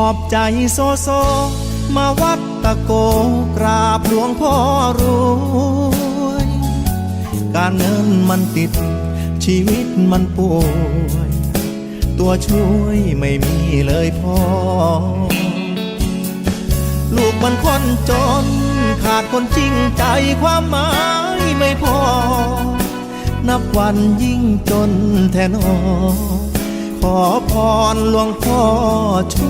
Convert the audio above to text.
อบใจโซโซ มาวัดตะโกกราบหลวงพ่อรวย การเงินมันติด ชีวิตมันป่วย ตัวช่วยไม่มีเลยพ่อ ลูกมันคนจน ขาดคนจริงใจความหมายไม่พอ นับวันยิ่งจนแทนอขอพรหลวงพ่อช่วย